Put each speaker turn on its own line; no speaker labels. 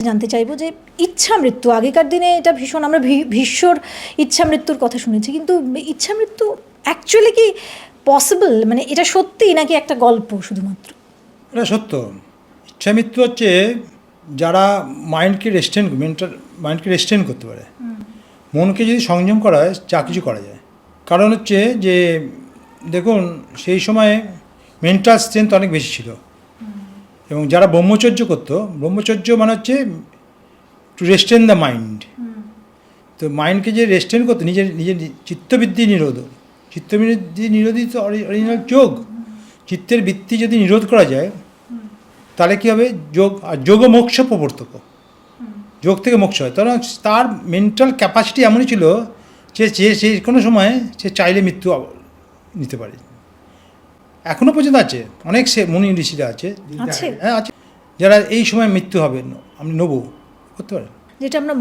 জানতে চাইব যে ইচ্ছা মৃত্যু আগেকার দিনে এটা ভীষণ আমরা ভীষ্মর ইচ্ছা মৃত্যুর কথা শুনেছি কিন্তু ইচ্ছা মৃত্যু অ্যাকচুয়ালি কি পসিবল মানে এটা সত্যি নাকি একটা গল্প শুধুমাত্র?
এটা সত্য। ইচ্ছা মৃত্যু হচ্ছে যারা মাইন্ডকে রেস্টেন মেন্টাল মাইন্ডকে রেস্টেন করতে পারে। মনকে যদি সংযম করা হয় যা কিছু করা যায়। কারণ হচ্ছে যে দেখুন সেই সময়ে মেন্টাল স্ট্রেংথ অনেক বেশি ছিল। এবং যারা ব্রহ্মচর্য করতো, ব্রহ্মচর্য মানে হচ্ছে টু রেস্টেন দ্য মাইন্ড তো মাইন্ডকে যে রেস্টেন করতো, নিজের নিজের চিত্তবৃত্তি নিরোধ। চিত্তবৃত্তি তো অরিজিনাল যোগ। চিত্তের বৃত্তি যদি নিরোধ করা যায়, তাহলে কী হবে? যোগ, আর যোগ মোক্ষ প্রবর্তক। যোগ থেকে মোক্ষ হয়। কারণ তার মেন্টাল ক্যাপাসিটি এমনই ছিল যে যে কোনো সময় সে চাইলে মৃত্যু নিতে পারে। এখনও পর্যন্ত আছে। অনেক সে মুনি ঋষিরা আছে।
আছে?
হ্যাঁ আছে। যারা এই সময় মৃত্যু হবে আমি নেব। করতে পারেন?
যেটা আমরা